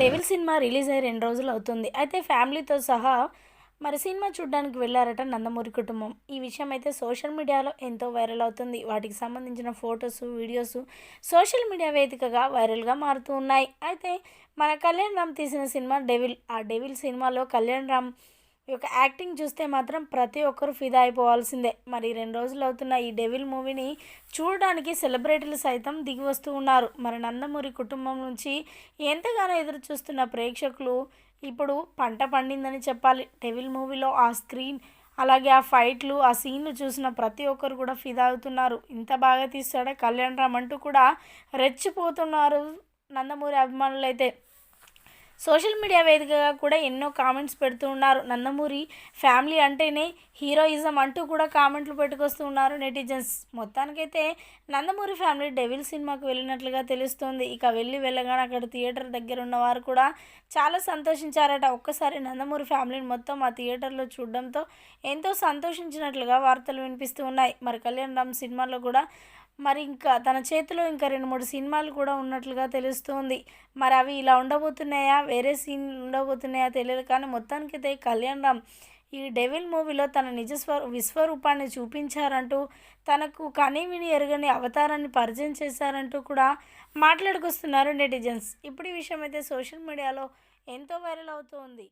Devil cinema release అయ్యి రెండు రోజులు అవుతుంది. అయితే ఫ్యామిలీతో సహా మరి సినిమా చూడడానికి వెళ్ళారట నందమూరి కుటుంబం. ఈ విషయం అయితే సోషల్ మీడియాలో ఎంతో వైరల్ అవుతుంది. వాటికి సంబంధించిన ఫొటోస్ వీడియోస్ సోషల్ మీడియా వేదికగా వైరల్గా మారుతూ ఉన్నాయి. అయితే మన కళ్యాణ్ రామ్ తీసిన సినిమా డెవిల్. ఆ డెవిల్ సినిమాలో కళ్యాణ్ రామ్ ఈ యొక్క యాక్టింగ్ చూస్తే మాత్రం ప్రతి ఒక్కరు ఫిదా అయిపోవాల్సిందే. మరి రెండు రోజులు అవుతున్న ఈ డెవిల్ మూవీని చూడడానికి సెలబ్రిటీలు సైతం దిగి వస్తూ ఉన్నారు. మరి నందమూరి కుటుంబం నుంచి ఎంతగానో ఎదురు చూస్తున్న ప్రేక్షకులు ఇప్పుడు పంట పండిందని చెప్పాలి. డెవిల్ మూవీలో ఆ స్క్రీన్ అలాగే ఆ ఫైట్లు ఆ సీన్లు చూసిన ప్రతి ఒక్కరు కూడా ఫిదా అవుతున్నారు. ఇంత బాగా తీస్తాడా కళ్యాణ్ రామ్ అంటూ కూడా రెచ్చిపోతున్నారు నందమూరి అభిమానులు అయితే సోషల్ మీడియా వేదికగా కూడా ఎన్నో కామెంట్స్ పెడుతూ ఉన్నారు. నందమూరి ఫ్యామిలీ అంటేనే హీరోయిజం అంటూ కూడా కామెంట్లు పెట్టుకొస్తూ ఉన్నారు నెటిజన్స్. మొత్తానికైతే నందమూరి ఫ్యామిలీ డెవిల్ సినిమాకు వెళ్ళినట్లుగా తెలుస్తోంది. ఇక వెళ్ళి వెళ్ళగానే అక్కడ థియేటర్ దగ్గర ఉన్నవారు కూడా చాలా సంతోషించారట. ఒక్కసారి నందమూరి ఫ్యామిలీని మొత్తం ఆ థియేటర్లో చూడడంతో ఎంతో సంతోషించినట్లుగా వార్తలు వినిపిస్తూ ఉన్నాయి. మరి కళ్యాణ్ రామ్ సినిమాలో కూడా మరి ఇంకా తన చేతిలో ఇంకా రెండు మూడు సినిమాలు కూడా ఉన్నట్లుగా తెలుస్తుంది. మరి అవి ఇలా ఉండబోతున్నాయా? వేరే సీన్ ఉండబోతున్నాయా తెలియదు కానీ మొత్తానికైతే కళ్యాణ్ రామ్ ఈ డెవిల్ మూవీలో తన నిజస్వ విశ్వరూపాన్ని చూపించారంటూ తనకు కనీవిని ఎరగని అవతారాన్ని పరిచయం చేశారంటూ కూడా మాట్లాడుకొస్తున్నారు నెటిజన్స్. ఇప్పుడు ఈ విషయం అయితే సోషల్ మీడియాలో ఎంతో వైరల్ అవుతోంది.